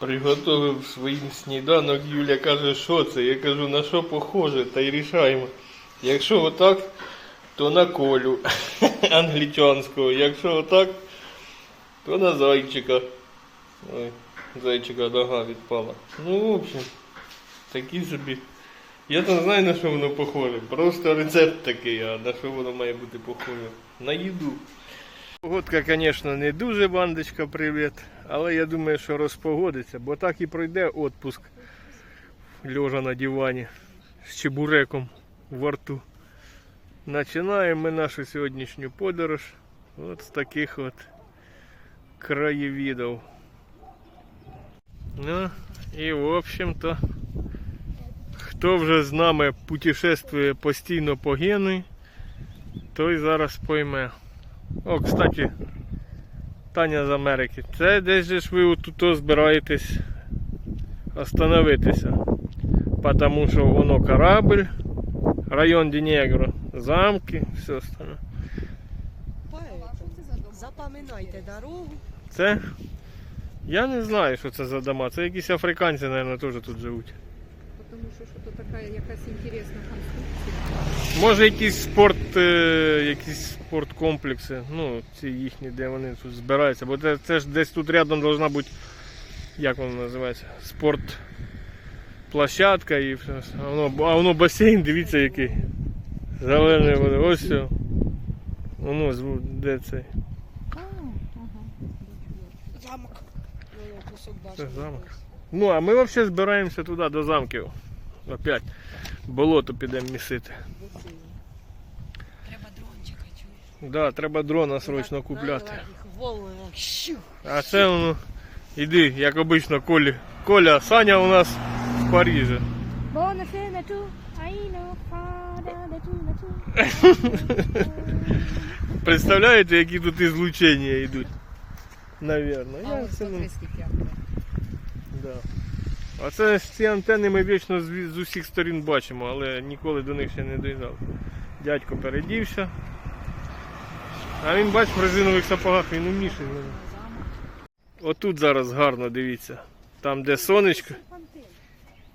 Приготовив своїм сніданок. Юля каже, що це? Я кажу, на що похоже, та й рішаємо. Якщо отак, то на колю англічанського. Якщо отак, то на зайчика. Ой, зайчика нога відпала. Ну, в общем, такі собі. Я не знаю на що воно похоже. Просто рецепт такий, а на що воно має бути похоже. На їду. Погодка, звісно, не дуже бандочка, привіт. Але я думаю, що розпогодиться, бо так і пройде отпуск лежа на дивані з чебуреком во рту. Починаємо ми нашу сьогоднішню подорож от з таких от краєвідів. Ну, і в общем-то, хто вже з нами путешествує постійно по гени, той зараз пойме. О, кстати, Таня з Америки. Це десь же ж ви тут збираєтесь остановитися. Потому що воно корабль, район Дінегро, замки, все остальне. Запам'ятайте дорогу. Це. Я не знаю, що це за дома. Це якісь африканці, мабуть, теж тут живуть. Тому що що то така якась інтересна конструкція. Може якісь спорт, е, якісь спорткомплекси, ну, ці їхні, де вони тут збираються. Бо це, це ж десь тут рядом должна бути, як воно називається, спорт площадка і все. А воно, а воно басейн, дивіться який. Зелений воно. Ось все. Воно де цей. Замок. Це замок. Ну, а ми взагалі збираємося туди, до замків. Опять. Болото підемо місити. Треба дрончика чуєш. Да, треба дрона срочно купляти. Знаєш, їх Волни так щу. А це воно. Іди, як обично, Колі. Коля, Саня у нас в Парижі. Bonne na tu, aino, fada na tu, na tu. Представляєте, які тут ізлучення йдуть? Навірно. А Я ось це, ну, смотри, скільки антенн. да. А це ж ці антени ми вічно з, з усіх сторін бачимо, але ніколи до них ще не доїжджав. Дядько передівся. А він бач в резинових сапогах, він умніший. Отут зараз гарно дивіться. Там де сонечко.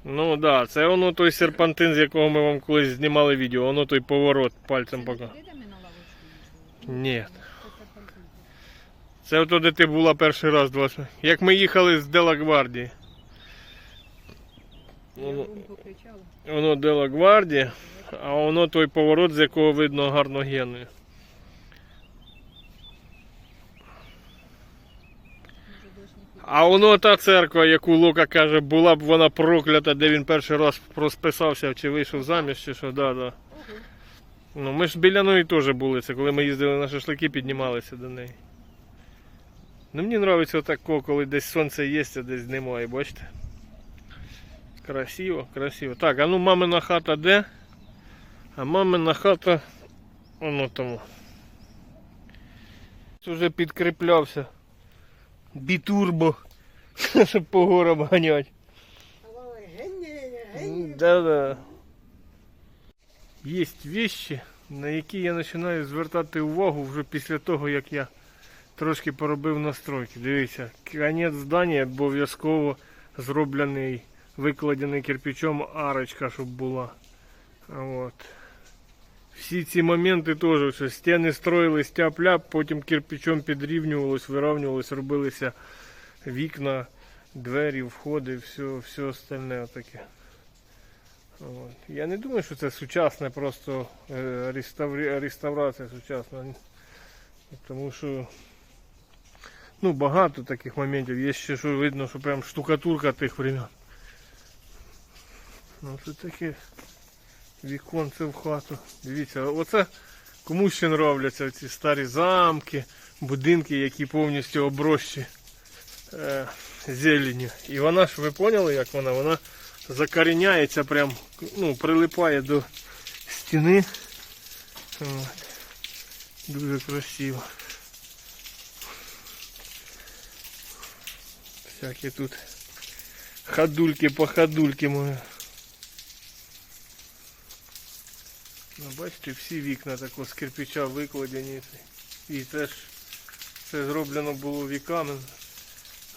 Ну так, да, це воно той серпантин, з якого ми вам колись знімали відео, воно той поворот пальцем пока. Ні. Це ото де ти була перший раз, два. Як ми їхали з Делагвардії. Воно, воно Делагвардія, а воно той поворот, з якого видно гарно піде. А воно та церква, яку Лука каже, була б вона проклята, де він перший раз розписався чи вийшов заміж, чи що, да, да. Ну, ми ж біля неї теж були, це коли ми їздили на шашлики, піднімалися до неї. Ну мені подобається отако, коли десь сонце є, а десь немає, бачите? Красиво, красиво. Так, а ну мамина хата де? А мамина хата воно тому. Вже підкріплявся. Бітурбо, щоб по горам ганять. Да-да. Є вещи, на які я починаю звертати увагу вже після того, як я трошки поробив настройки. Дивіться, конець здання обов'язково зроблений, викладений кирпичом арочка, щоб була. От. Всі ці моменти теж, що стіни строїлись тяп-ляп, потім кирпичом підрівнювалось, вирівнювалось, робилися вікна, двері, входи, все, все остальне таке. От. Я не думаю, що це сучасне просто е, реставрі... реставрація сучасна. Тому що ну, багато таких моментів. Є ще що видно, що прям штукатурка тих времен. Ну це таке віконце в хату. Дивіться, оце комусь ще нравляться ці старі замки, будинки, які повністю оброщі е, зеленю. І вона ж, ви поняли, як вона? Вона закоріняється прям, ну, прилипає до стіни. От. Дуже красиво. Всякі тут ходульки по ходульки мої. Ну, бачите, всі вікна тако з кирпича викладені. І теж це зроблено було віками.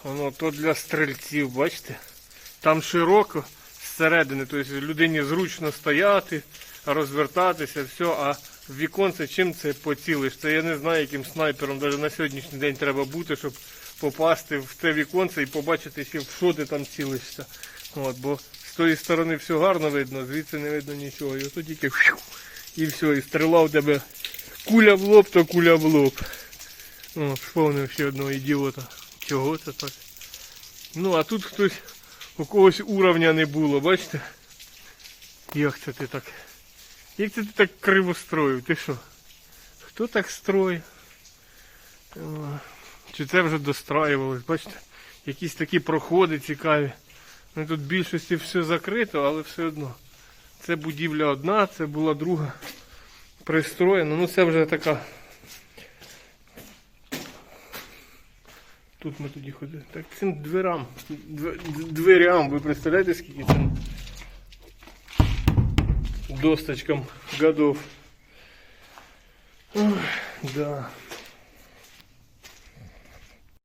Воно то для стрільців, бачите? Там широко зсередини, тобто людині зручно стояти, розвертатися, все, а в віконце чим це поцілиш? Це я не знаю, яким снайпером навіть на сьогоднішній день треба бути, щоб попасти в це віконце і побачити, що ти там цілишся. От, бо з тої сторони все гарно видно, звідси не видно нічого. І ото тільки і все, і стріла в тебе куля в лоб, то куля в лоб. О, вспомнив ще одного ідіота. Чого це так? Ну, а тут хтось, у когось уровня не було, бачите? Як це ти так? Як це ти так криво строїв? Ти що? Хто так строїв? Чи це вже достраювалось, бачите? Якісь такі проходи цікаві. Ну, тут в більшості все закрито, але все одно. Це будівля одна, це була друга пристроєна. Ну це вже така. Тут ми тоді ходили. Так цим дверам. Дверям, ви представляєте, скільки цим досточкам годов. Да.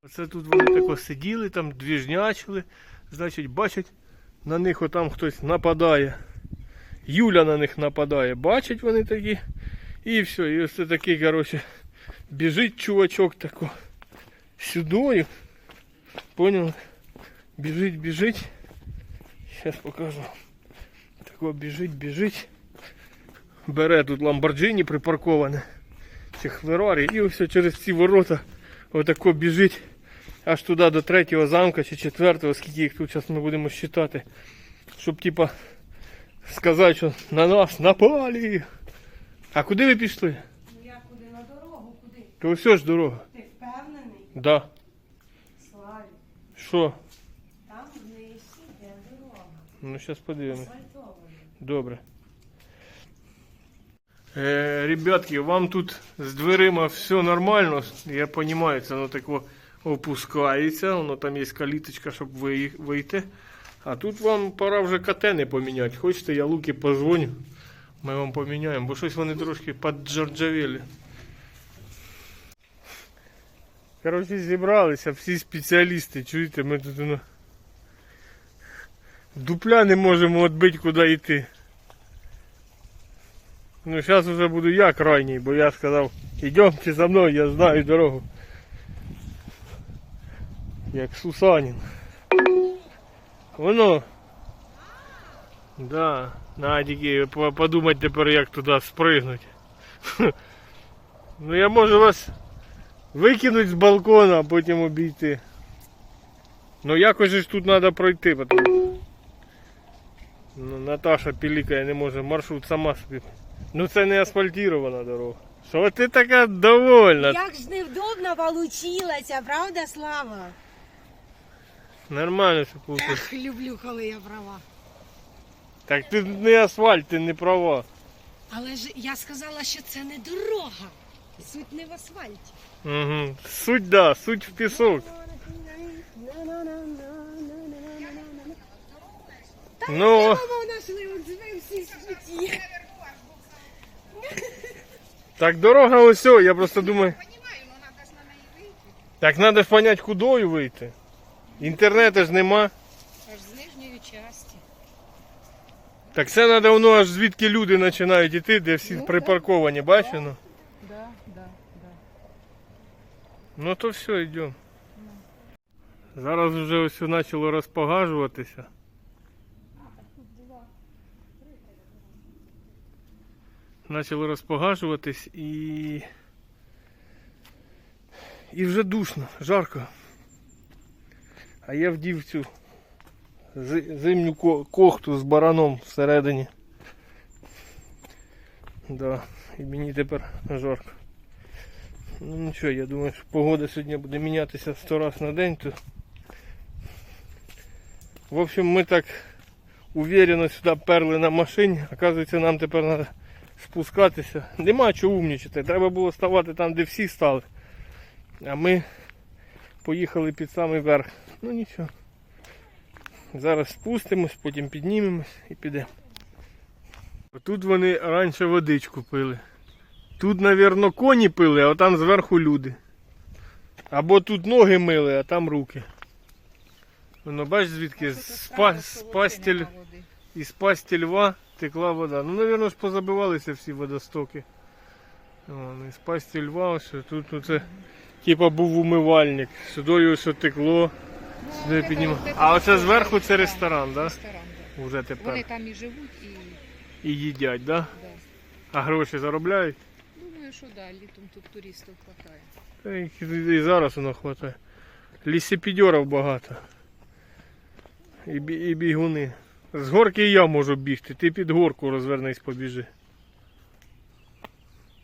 Оце тут вони тако сиділи, там двіжнячили. Значить, бачать, на них отам хтось нападає. Юля на них нападає. Бачать вони такі. І все. І ось це такий, коротше, біжить чувачок тако. Сюдою. Понял? Біжить, біжить. Зараз покажу. Тако біжить, біжить. Бере тут Ламборджині припарковане. Чи Феррарі. І ось через ці ворота отако біжить аж туди до третього замка чи четвертого, скільки їх тут зараз ми будемо считати. Щоб типа сказати, що на нас напали. А куди ви пішли? Ну я куди на дорогу, куди? То все ж дорога. Ти впевнений? Да. Славі, Що? там вниз іде дорога. Ну зараз подивимось. Асфальтована. Добре. Е, ребятки, вам тут з дверима все нормально. Я розумію, це воно тако опускається, воно там є каліточка, щоб ви- вийти. А тут вам пора вже катени поміняти. Хочете, я Луки позвоню. Ми вам поміняємо, бо щось вони трошки поджарджавели. Коротше, зібралися всі спеціалісти, чуєте, ми тут ну, дупля не можемо відбити, куди йти. Ну, зараз вже буду я крайній, бо я сказав, ідемте за мною, я знаю дорогу. Як Сусанін. Воно. Да. На тільки по- подумати тепер, як туди спригнути. Ну я можу вас викинути з балкона, а потім обійти. Ну якось ж тут треба пройти, потому Ну, Наташа пілікає не може, маршрут сама собі. Ну це не асфальтирована дорога. Що ти така довольна? Як ж невдобно получилося, правда, Слава? Нормально все получилось. Ах, люблю, коли я права. Так ти не асфальт, ти не права. Але ж я сказала, що це не дорога. Суть не в асфальті. Угу. Суть да, суть в пісок. Ну, Мама нашли от всі спиті. так дорога ось, о, я просто думаю. Так треба ж понять, кудою вийти. Інтернету ж нема. Аж з нижньої частини. Так це треба воно аж звідки люди починають іти, де всі припарковані, бачено? Да, да, да. Ну то все, йдемо. Зараз вже ось почало розпогажуватися. Почало розпогажуватись і. І вже душно, жарко. А я вдів цю зимню кохту з бараном всередині. Да, і мені тепер жарко. Ну нічого, я думаю, що погода сьогодні буде мінятися 100 разів на день. То... В общем, ми так уверенно сюди перли на машині. Оказується, нам тепер треба спускатися. Нема чого умнічати. Треба було ставати там, де всі стали. А ми поїхали під самий верх. Ну нічого. Зараз спустимось, потім піднімемось і підемо. Тут вони раніше водичку пили. Тут, напевно, коні пили, а там зверху люди. Або тут ноги мили, а там руки. Воно бачиш звідки з, пастіль, із пасті льва текла вода. Ну, напевно ж позабивалися всі водостоки. Вон, із пасті льва, ось тут оце, типа був умивальник. Сюди ось текло. Сюди це А оце зверху це ресторан, да? Ресторан, да. Уже тепер. Вони там і живуть, і І їдять, да? да. А гроші заробляють? думаю, що да, літом тут туристів хватає. Та їх і і зараз воно хватає. Лісіпідьорів багато. І, бі- і бігуни. З горки і я можу бігти. Ти під горку розвернись, побіжи.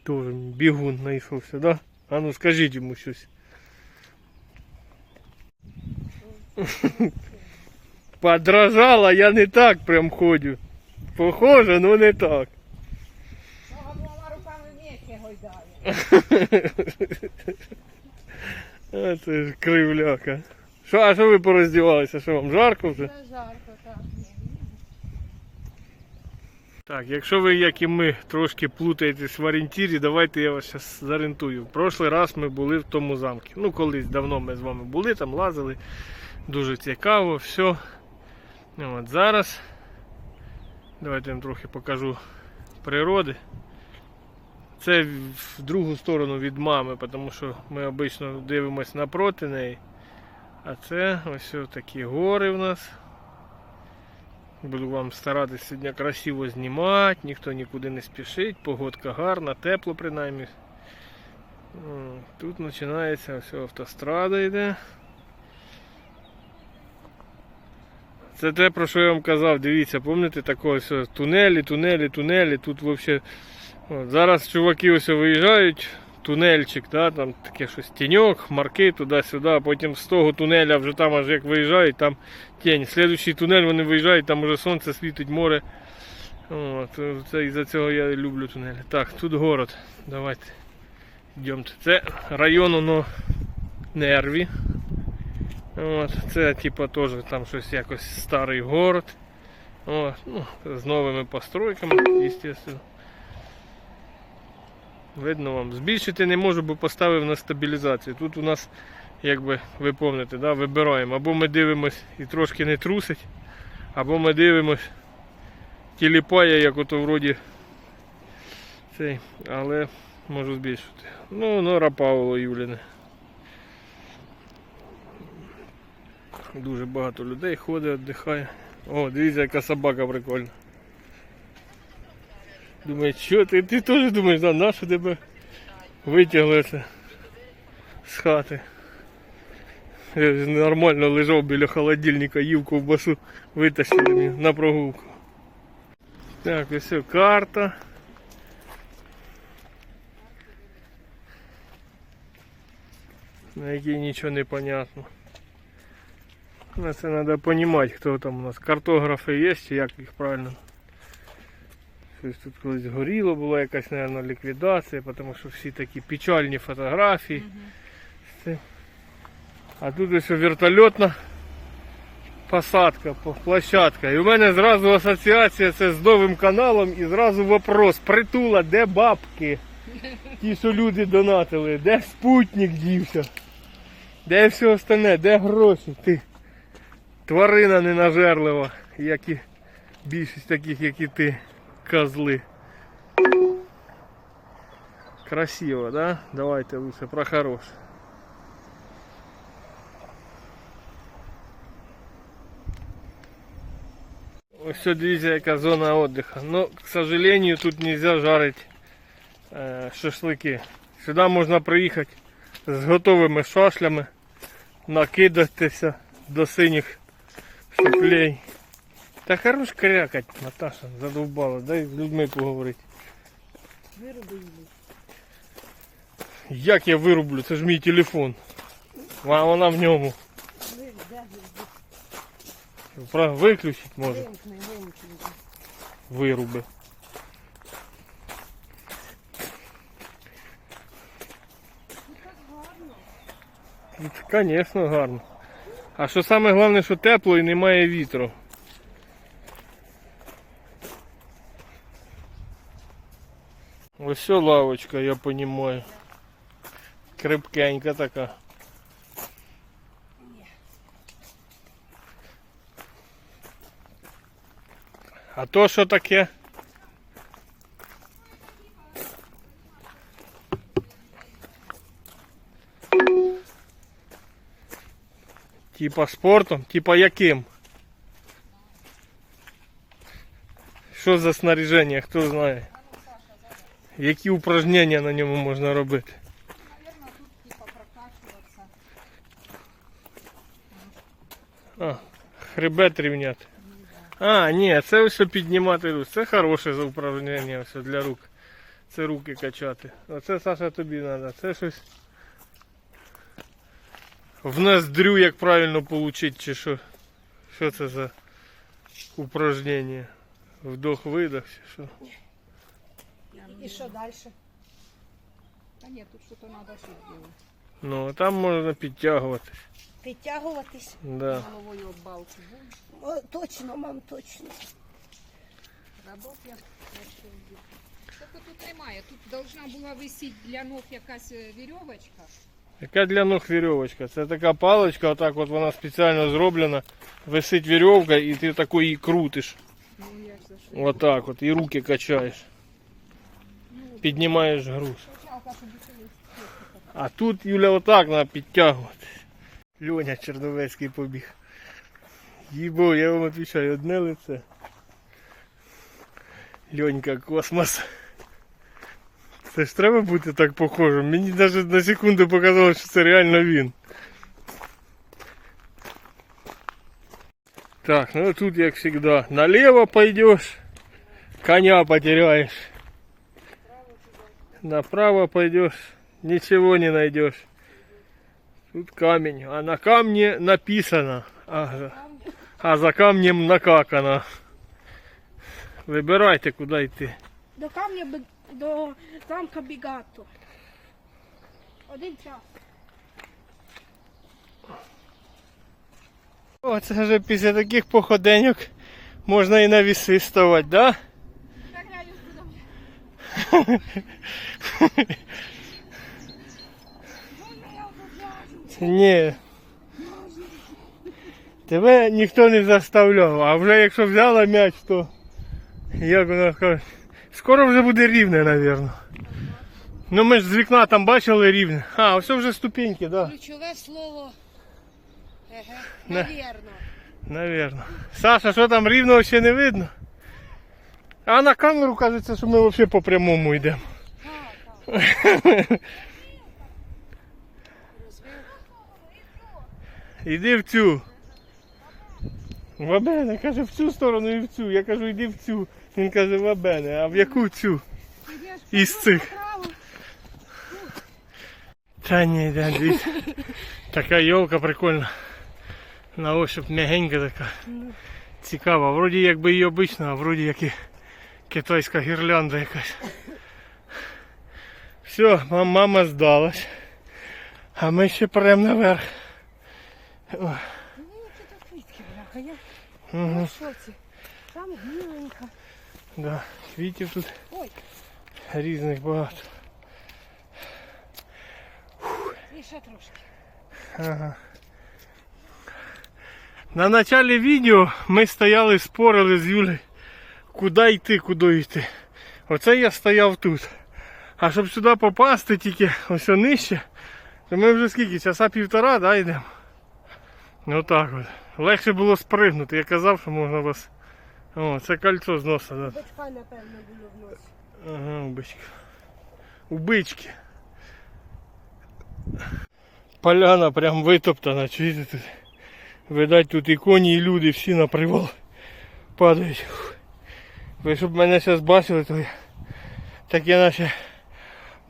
Тоже мені бігун знайшовся, да? А ну скажіть йому щось. Подражала, я не так прям ходю. Похоже, но не так. А це ж кривляка. Що, а що ви пороздівалися? Що вам жарко вже? жарко, так. Так, якщо ви, як і ми, трошки плутаєтесь в орієнтірі, давайте я вас зараз зорієнтую. В прошлий раз ми були в тому замку. Ну, колись давно ми з вами були, там лазили. Дуже цікаво, все. Ну, От зараз. Давайте я вам трохи покажу природи. Це в другу сторону від мами, тому що ми обично дивимося напроти неї. А це ось такі гори в нас. Буду вам старатися сьогодні красиво знімати, ніхто нікуди не спішить, погодка гарна, тепло принаймні. Тут починається ось автострада йде. Це те, про що я вам казав, дивіться, пам'ятаєте, такого ось тунелі, тунелі, тунелі. Тут взагалі. Зараз чуваки ось виїжджають, тунельчик, да, там таке щось тіньок, хмарки туди-сюди, а потім з того тунеля вже там аж як виїжджають, там тінь. Слідуючий тунель вони виїжджають, там уже сонце світить, море. От, це із-за цього я люблю тунелі. Так, тут город. Давайте. Йдемте. Це район воно нерві. От, це типа теж там щось якось старий город. От, ну, з новими постройками, звісно. Видно вам. Збільшити не можу, бо поставив на стабілізацію. Тут у нас, якби ви пам'ятаєте, да, вибираємо. Або ми дивимось і трошки не трусить, або ми дивимось тіліпає, як ото вроді цей, але можу збільшити. Ну, Нора Павло Юліне. Дуже багато людей ходить, віддихає. О, дивіться, яка собака прикольна. Думаю, що ти, ти теж думаєш, да, нащо тебе витягли це з хати. Я нормально лежав біля холодильника, їв ковбасу, витащили мені на прогулку. Так, ось все, карта. На якій нічого не понятно. Ну, це треба розуміти, хто там у нас. Картографи є, як їх правильно. Щось тут колись горіло, була якась, мабуть, ліквідація, тому що всі такі печальні фотографії. Це. А тут ось вертольотна посадка, по- площадка. І у мене зразу асоціація це з новим каналом і зразу вопрос. Притула, де бабки? Ті, що люди донатили, де спутник дівся? Де все остальне, де гроші? Ти тварина ненажерлива, як і більшість таких, як і ти, козли. Красиво, да? Давайте лучше про хороше. Ось дивіться, яка зона отдыха. Но, к сожалению, тут нельзя жарить е, шашлики. Сюди можна приїхати з готовими шашлями, накидатися до синіх соплей. Та хорош крякать, Наташа, задовбала, дай з людьми поговорити. Вироби її. Як я вирублю? Це ж мій телефон. А вона в ньому. Про- Виключить може. Вируби. Тут, Звісно, гарно. А що саме головне, що тепло і немає вітру. Ось лавочка, я розумію. Крепкенька така. А то що таке? Типа спортом? Типа яким? Що за снаряження, хто знає? Які упражнення на ньому можна робити? Наверное, тут типа прокачиваться. А, хребет рівняти. А, ні, це ось піднімати руку. Це хороше за упражнення все для рук. Це руки качати. Оце Саша тобі треба. Це щось. В ноздрю як правильно отримати, чи що. Що це за упражнення? Вдох-видох чи що? І що далі? Да нет, тут что-то надо еще сделать. Ну, там можна підтягуватись. Підтягуватись? Да. Головой об балку. О, точно, мам, точно. Работ я Только тут немає. Тут должна була висіти для ног якась е, вірьовочка. Яка для ног вірьовочка? Це така паличка, отак от вона спеціально зроблена. Висить вірьовка і ти таку її крутиш. Отак от, і руки качаєш. Піднімаєш груз. А тут Юля отак треба підтягувати. Льоня Черновецький побіг. Їбо, я вам відповідаю, одне лице. Льонька космос. Це ж треба бути так похожим. Мені навіть на секунду показалось, що це реально він. Так, ну тут як завжди. Налево пойдешь, коня потеряешь. Направо пойдешь, ничего не найдешь. Тут камень, а на камне написано, а, за- а за камнем накакано. Вибирайте, куди йти. До камня би- до замка Бігато. Один час. О, це вже після таких походеньок можна і на віси ставати? Так обов'яжу? Ні. Тебе ніхто не заставляв, а вже якщо взяла м'яч, то як вона каже, скоро вже буде рівне, напевно. Ну ми ж з вікна там бачили рівне. А, ось вже ступеньки, так. Да. Ключове слово. Еге, Не. навірно. Навірно. Саша, що там рівного ще не видно? А на камеру кажеться, що ми взагалі по прямому йдемо. Іди в цю. Вабене, каже, в цю сторону і в цю. Я кажу, йди в цю. Він каже, вабене, а в яку цю? Із цих. Та ні, да, дивіться. Така йолка прикольна. На ощупь м'ягенька така. Цікава. Вроді якби і обична, а вроді як і китайська гірлянда якась. Все, мам- мама здалась. А ми ще прям наверх. О, які то квітки, бляха, я угу. Там біленька. да. Квітів тут Ой, різних багато. і ще трошки. Ага. На началі відео ми стояли, спорили з Юлею, куди йти, куди йти. Оце я стояв тут. А щоб сюди попасти тільки ось нижче, то ми вже скільки, часа півтора, да, йдемо. Ну так от. Легше було спригнути. Я казав, що можна вас. О, це кольцо з носа. Да. Батька, напевно, було в носі. Ага, убичка. Убички. Поляна прям витоптана, чуєте тут. Видать, тут і коні, і люди всі на привал падають. Ви щоб мене зараз бачили, то я таке наче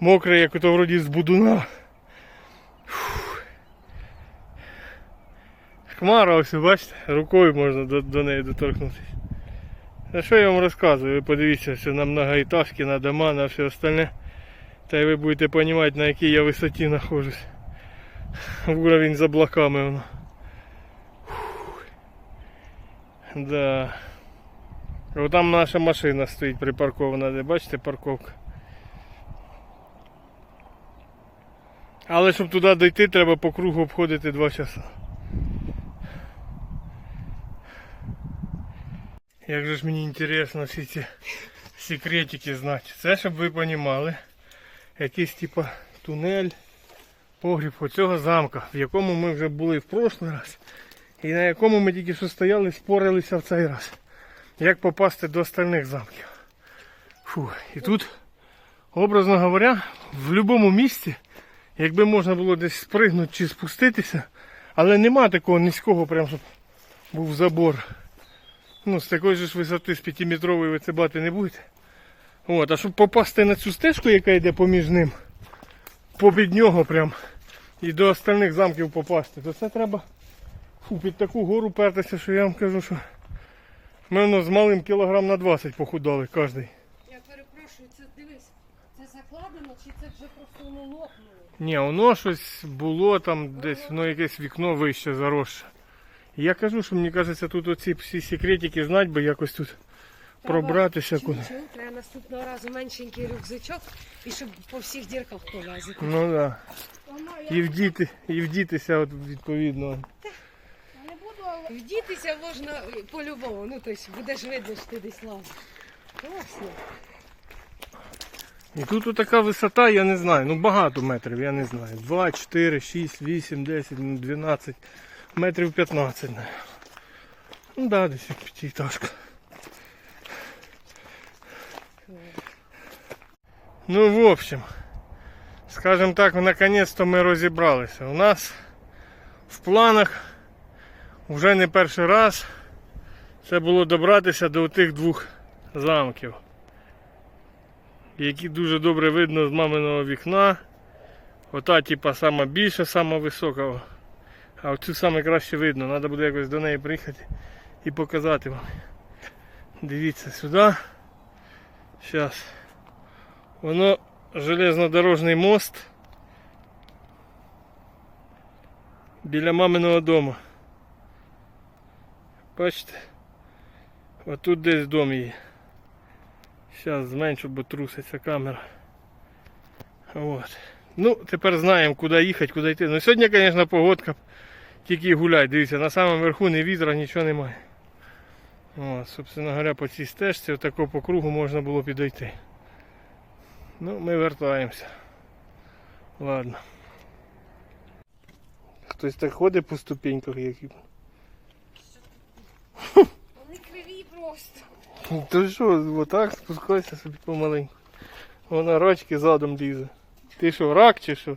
мокре, як ото вроді з будуна. Хмара ось, бачите, рукою можна до, до неї доторкнутися. А що я вам розказую? Ви подивіться, що на многоэтажки, на дома, на все остальне. Та й ви будете розуміти, на якій я висоті знаходжусь. Уровень з облаками воно. Да. О, там наша машина стоїть припаркована, де бачите парковка. Але щоб туди дойти, треба по кругу обходити 2 часа. Як же ж мені інтересно всі ці секретики знати. Це щоб ви розуміли, якийсь типа тунель, погріб оцього замка, в якому ми вже були в прошлий раз, і на якому ми тільки що стояли, спорилися в цей раз. Як попасти до остальних замків. Фу. І тут, образно говоря, в будь-якому місці, якби можна було десь спригнути чи спуститися, але нема такого низького, прям щоб був забор. Ну, з такої ж висоти, з 5-метрової ви це бати не будете. От, а щоб попасти на цю стежку, яка йде поміж ним, попід нього прям, і до остальних замків попасти, то це треба фу, під таку гору пертися, що я вам кажу, що ми воно з малим кілограм на 20 похудали кожний. Я перепрошую, це дивись, це закладено чи це вже просто воно лопнуло? Ні, воно щось було там десь, воно якесь вікно вище заросше. Я кажу, що мені кажеться, тут оці всі секретики знать би якось тут пробратися куди. Треба наступного разу меншенький рюкзачок і щоб по всіх дірках полазити. Ну так. Да. І вдіти, і вдітися от відповідно. Не буду, але Вдітися можна по-любому, ну тобто будеш видно, що ти десь лазиш. Класно. І тут така висота, я не знаю, ну багато метрів, я не знаю. 2, 4, 6, 8, 10, ну, 12, метрів 15. Ну да, десь п'ятиэтажка. Ну, в общем, скажем так, наконец-то ми розібралися. У нас в планах вже не перший раз це було добратися до тих двох замків які дуже добре видно з маминого вікна. Ота, типа, сама більша, сама висока. А оцю саме краще видно. Треба буде якось до неї приїхати і показати вам. Дивіться сюди. Зараз. Воно железнодорожний мост біля маминого дому. Бачите? Отут десь дом є. Зараз зменшу, бо труситься камера. От. Ну, тепер знаємо, куди їхати, куди йти. Ну сьогодні, звісно, погодка тільки гуляй. Дивіться, на самому верху ні вітра, нічого немає. От, собственно говоря, по цій стежці отако по кругу можна було підійти. Ну, ми вертаємося. Ладно. Хтось так ходить по ступеньках, які. Вони криві просто. То що, отак спускайся собі помаленьку. Вона рачки задом лізе. Ти що, рак чи що?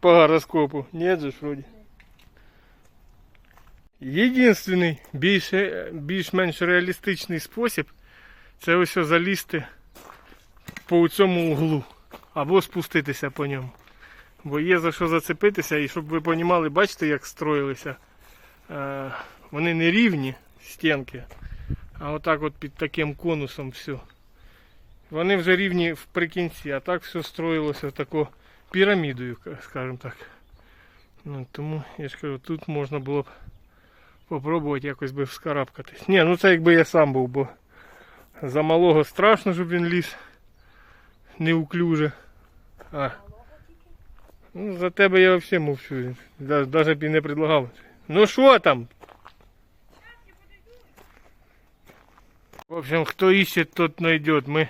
По гороскопу? Ні, же ж вроді. Єдинственний більш-менш реалістичний спосіб це ось залізти по цьому углу або спуститися по ньому. Бо є за що зацепитися, і щоб ви розуміли, бачите, як строїлися. Е, вони не рівні стінки, а отак от під таким конусом все. Вони вже рівні вприкінці, а так все строїлося тако пірамідою, скажімо так. Ну, тому я ж кажу, тут можна було б попробувати якось би вскарабкатись. Ні, ну це якби я сам був, бо за малого страшно, щоб він ліз неуклюже. А. Ну, за тебе я взагалі мовчу. Навіть б і не предлагав. Ну що там? В общем, хто іще, тот знайде. Ми,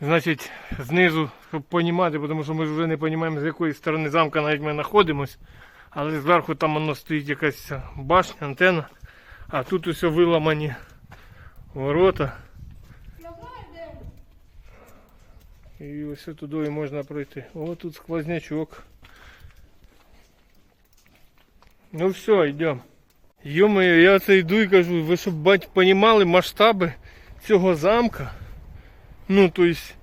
значить, знизу, щоб розуміти, тому що ми вже не розуміємо, з якої сторони замка навіть ми знаходимося. Але зверху там воно стоїть якась башня, антенна. А тут усе виламані ворота. І ось туди можна пройти. О, тут сквознячок. Ну все, йдемо. Йомаю, я це йду і кажу, ви щоб бать понімали масштаби цього замка. Ну, то есть,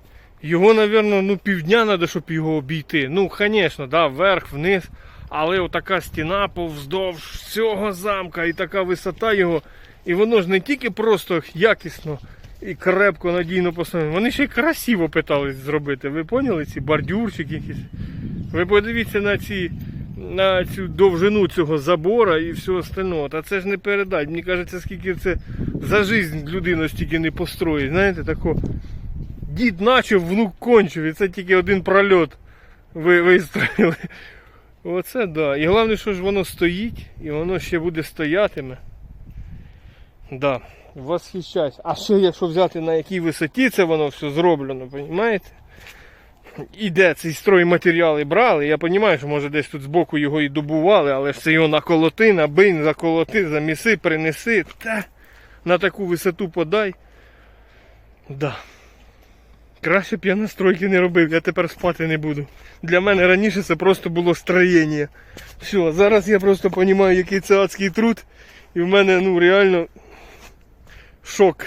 його, напевно, ну, півдня треба, щоб його обійти. Ну, звісно, да, вверх, вниз. Але отака стіна повздовж всього замка і така висота його. І воно ж не тільки просто якісно і крепко, надійно поставлено, вони ще й красиво питались зробити. Ви поняли ці бордюрчики якісь? Ви подивіться на ці на цю довжину цього забора і всього остального. Та це ж не передать. Мені кажеться, скільки це за жизнь людина стільки не построїть. Знаєте, тако. Дід начав, внук кончив, і це тільки один прольот ви вистроїли. Оце да. І головне, що ж воно стоїть, і воно ще буде стоятиме. Да, восхищаюсь. А ще якщо взяти на якій висоті це воно все зроблено, розумієте? І де ці стройматеріали брали, я розумію, що може десь тут збоку його і добували, але ж це його наколоти, набий, заколоти, заміси, принеси. Та на таку висоту подай. Да. Краще б я настройки не робив, я тепер спати не буду. Для мене раніше це просто було строєння. Все, зараз я просто розумію, який це адський труд. І в мене ну реально шок.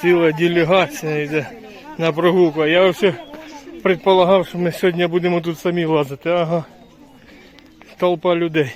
Ціла делегація йде на прогулку. Я взагалі предполагав, що ми сьогодні будемо тут самі лазити. Ага. Толпа людей.